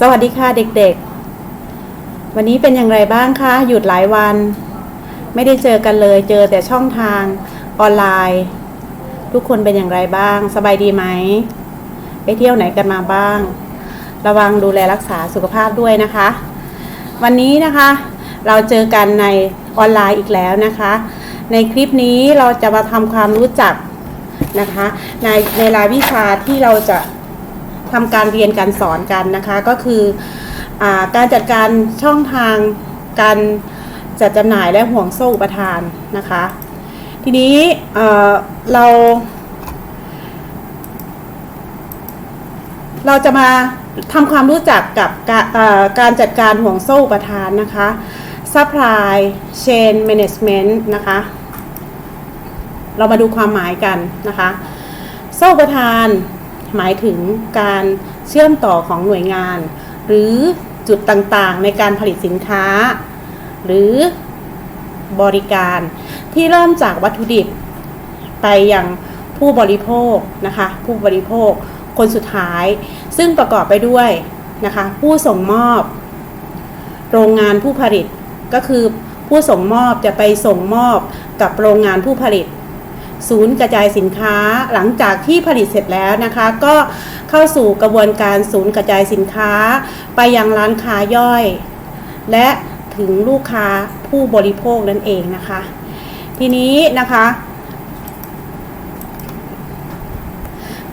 สวัสดีค่ะเด็กๆ วันนี้เป็นอย่างไรบ้างคะหยุดหลายวัน ไม่ได้เจอกันเลย เจอแต่ช่องทางออนไลน์ ทุกคนเป็นอย่างไรบ้าง สบายดีไหม ไปเที่ยวไหนกันมาบ้าง ระวังดูแลรักษาสุขภาพด้วยนะคะ วันนี้นะคะ เราเจอกันในออนไลน์อีกแล้วนะคะ ในคลิปนี้เราจะมาทำความรู้จักนะคะ ในในรายวิชาที่เราจะ ทำการเรียนการสอนกันนะคะก็คืออการจัดการช่องทางการจัดจำหน่ายและห่วงโซ่อุปทานนะคะ ทีนี้เเราเราจะมาทำความรู้จักกับกาเอ่อการจัดการห่วงโซ่อุปทานนะคะ supply chain management นะคะ เรามาดูความหมายกันนะคะ โซ่อุปทาน หมายถึงการเชื่อมต่อของหน่วยงาน หรือจุดต่างๆ ในการผลิตสินค้า หรือบริการที่เริ่มจากวัตถุดิบ ไปยังผู้บริโภคนะคะ ผู้บริโภคคนสุดท้าย ซึ่งประกอบไปด้วยนะคะ ผู้ส่งมอบ โรงงานผู้ผลิตก็คือผู้ส่งมอบจะไปส่งมอบกับโรงงานผู้ผลิต ศูนย์กระจายสินค้าหลังจากที่ผลิตเสร็จแล้วนะคะ ก็เข้าสู่กระบวนการศูนย์กระจายสินค้า ไปยังร้านค้าย่อย และถึงลูกค้าผู้บริโภคนั่นเองนะคะ ทีนี้นะคะ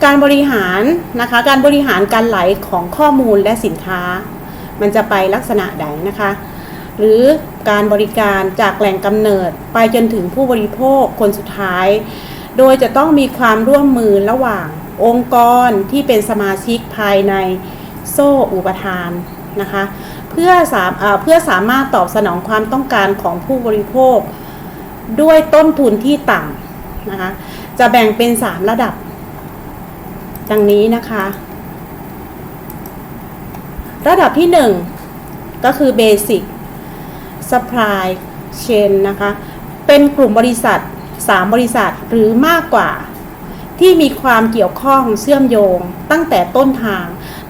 การบริหารนะคะ การบริหารการไหลของข้อมูลและสินค้า มันจะไปลักษณะใดนะคะ หรือการบริการจากแหล่งกำเนิด ไปจนถึงผู้บริโภคคนสุดท้าย โดยจะต้องมีความร่วมมือระหว่างองค์กรที่เป็นสมาชิกภายในโซ่อุปทานนะคะเพื่อสามเพื่อสามารถตอบสนองความต้องการของผู้บริโภค ด้วยต้นทุนที่ต่ำนะคะจะแบ่งเป็น 3 ระดับ ดังนี้นะคะ ระดับที่ 1 ก็คือ Basic Supply Chain นะคะ เป็นกลุ่มบริษัท 3 บริษัทหรือมากกว่า ที่มีความเกี่ยวข้องเชื่อมโยงตั้งแต่ต้นทาง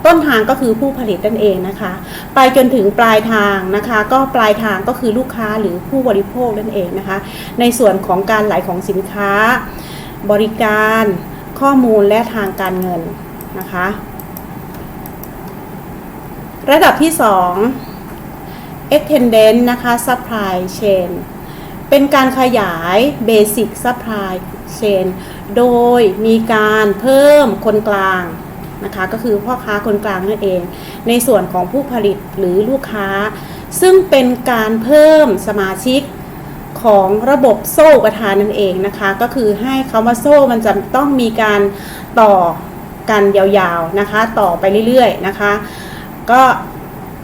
ต้นทางก็คือผู้ผลิตนั่นเองนะคะ ไปจนถึงปลายทางนะคะ ก็ปลายทางก็คือลูกค้าหรือผู้บริโภคนั่นเองนะคะ ในส่วนของการไหลของสินค้า บริการ ข้อมูลและทางการเงินนะคะ ระดับที่ 2 Extended นะคะ Supply Chain เป็นการขยาย Basic Supply Chain โดยมีการเพิ่มคนกลางนะคะก็คือพ่อค้าคนกลางนั่นเอง ในส่วนของผู้ผลิตหรือลูกค้า ซึ่งเป็นการเพิ่มสมาชิกของระบบโซ่ประทานนั่นเองนะคะ ก็คือให้คำว่าโซ่มันจะต้องมีการต่อกันยาวๆนะคะ ต่อไปเรื่อยๆนะคะ ก็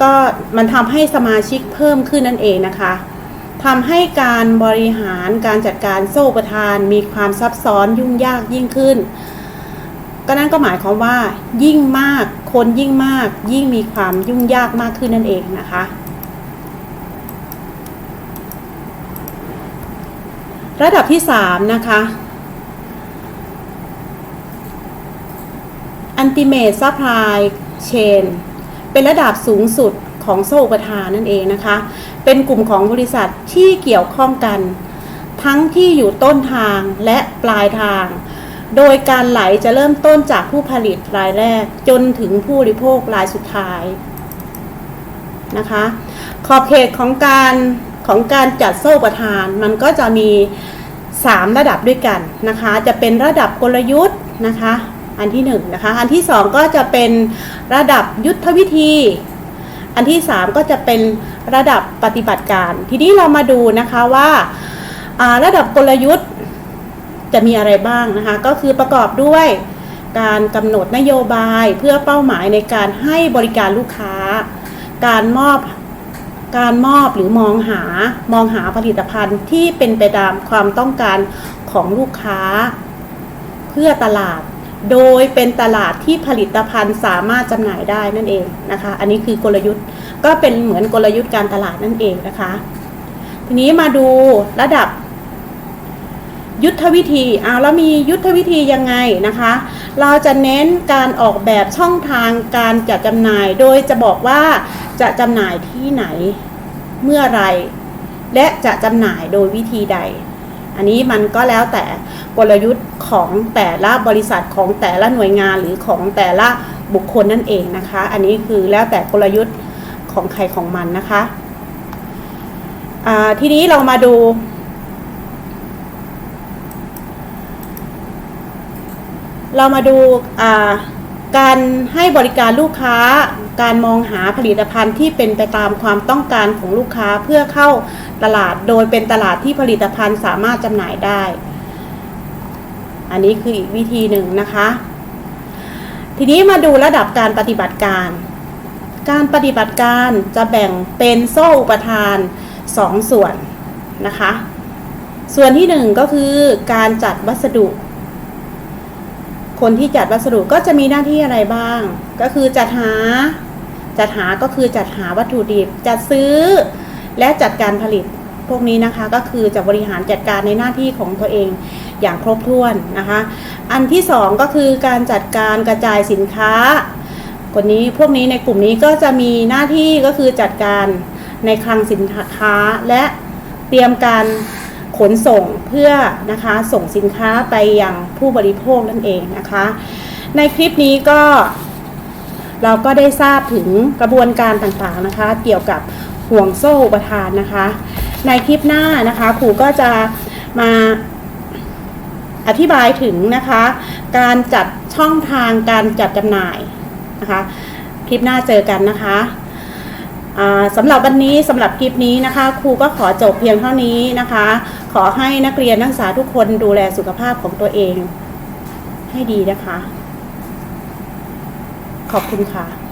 ก็มันทำให้สมาชิกเพิ่มขึ้นนั่นเองนะคะทำให้การบริหารการจัดการโซ่ประทานมีความซับซ้อนยุ่งยากยิ่งขึ้น ก็นั่นก็หมายความว่า ยิ่งมากคนยิ่งมาก ยิ่งมีความยุ่งยากมากขึ้นนั่นเองนะคะระดับที่ 3 นะคะ Ultimate Supply Chain เป็นระดับสูงสุดของโซ่อุปทานนั่นเองนะคะ เป็นกลุ่มของบริษัทที่เกี่ยวข้องกัน ทั้งที่อยู่ต้นทางและปลายทาง โดยการไหลจะเริ่มต้นจากผู้ผลิตรายแรกจนถึงผู้บริโภครายสุดท้ายนะคะขอบเขตของการของการจัดโซ่ประทานมันก็จะมี 3 ระดับด้วยกันนะคะ จะเป็นระดับกลยุทธ์นะคะ อันที่1นนะคะอันที่ 2 ก็จะเป็นระดับยุทธวิธี อันที่ 3 ก็จะเป็นระดับปฏิบัติการ ทีนี้เรามาดูนะคะว่าระดับกลยุทธ์จะมีอะไรบ้างนะคะ ก็คือประกอบด้วยการกำหนดนโยบายเพื่อเป้าหมายในการให้บริการลูกค้า การมอบการมอบหรือมองหามองหาผลิตภัณฑ์ที่เป็นไปตามความต้องการของลูกค้า เพื่อตลาด โดยเป็นตลาดที่ผลิตภัณฑ์สามารถจำหน่ายได้นั่นเองนะคะ อันนี้คือกลยุทธ์ก็เป็นเหมือนกลยุทธ์การตลาดนั่นเองนะคะ ทีนี้มาดูระดับยุทธวิธีเอาแล้วมียุทธวิธียังไงนะคะ เราจะเน้นการออกแบบช่องทางการจัดจำหน่าย โดยจะบอกว่าจะจำหน่ายที่ไหนเมื่อไร และจะจำหน่ายโดยวิธีใด อันนี้มันก็แล้วแต่กลยุทธ์ของแต่ละบริษัทของแต่ละหน่วยงานหรือของแต่ละบุคคลนั่นเองนะคะ อันนี้คือแล้วแต่กลยุทธ์ของใครของมันนะคะทีนี้เรามาดู เรามาดูอ่า การให้บริการลูกค้า การมองหาผลิตภัณฑ์ที่เป็นไปตามความต้องการของลูกค้าเพื่อเข้าตลาดโดยเป็นตลาดที่ผลิตภัณฑ์สามารถจำหน่ายได้ อันนี้คืออีกวิธีหนึ่งนะคะ ทีนี้มาดูระดับการปฏิบัติการ การปฏิบัติการจะแบ่งเป็นโซ่อุปทาน 2 ส่วนนะคะ ส่วนที่หนึ่งก็คือการจัดวัสดุ คนที่จัดวัสดุก็จะมีหน้าที่อะไรบ้าง ก็คือจัดหา จัดหาก็คือจัดหาวัตถุดิบ จัดซื้อ และจัดการผลิตพวกนี้นะคะก็คือจะบริหารจัดการในหน้าที่ของตัวเองอย่างครบถ้วนนะคะ อันที่สองก็คือการจัดการกระจายสินค้า คนนี้พวกนี้ในกลุ่มนี้ก็จะมีหน้าที่ก็คือจัดการในคลังสินค้าและเตรียมการ ขนส่งเพื่อนะคะส่งสินค้าไปยังผู้บริโภคนั่นเองนะคะ ในคลิปนี้ก็เราก็ได้ทราบถึงกระบวนการต่างๆนะคะ เกี่ยวกับห่วงโซ่อุปทานนะคะ ในคลิปหน้านะคะครูก็จะมาอธิบายถึงนะคะ การจัดช่องทางการจัดจำหน่ายนะคะ คลิปหน้าเจอกันนะคะ สำหรับวันนี้สำหรับคลิปนี้นะคะ ครูก็ขอจบเพียงเท่านี้นะคะ ขอให้นักเรียนนักศึกษาทุกคนดูแลสุขภาพของตัวเอง ให้ดีนะคะ ขอบคุณค่ะ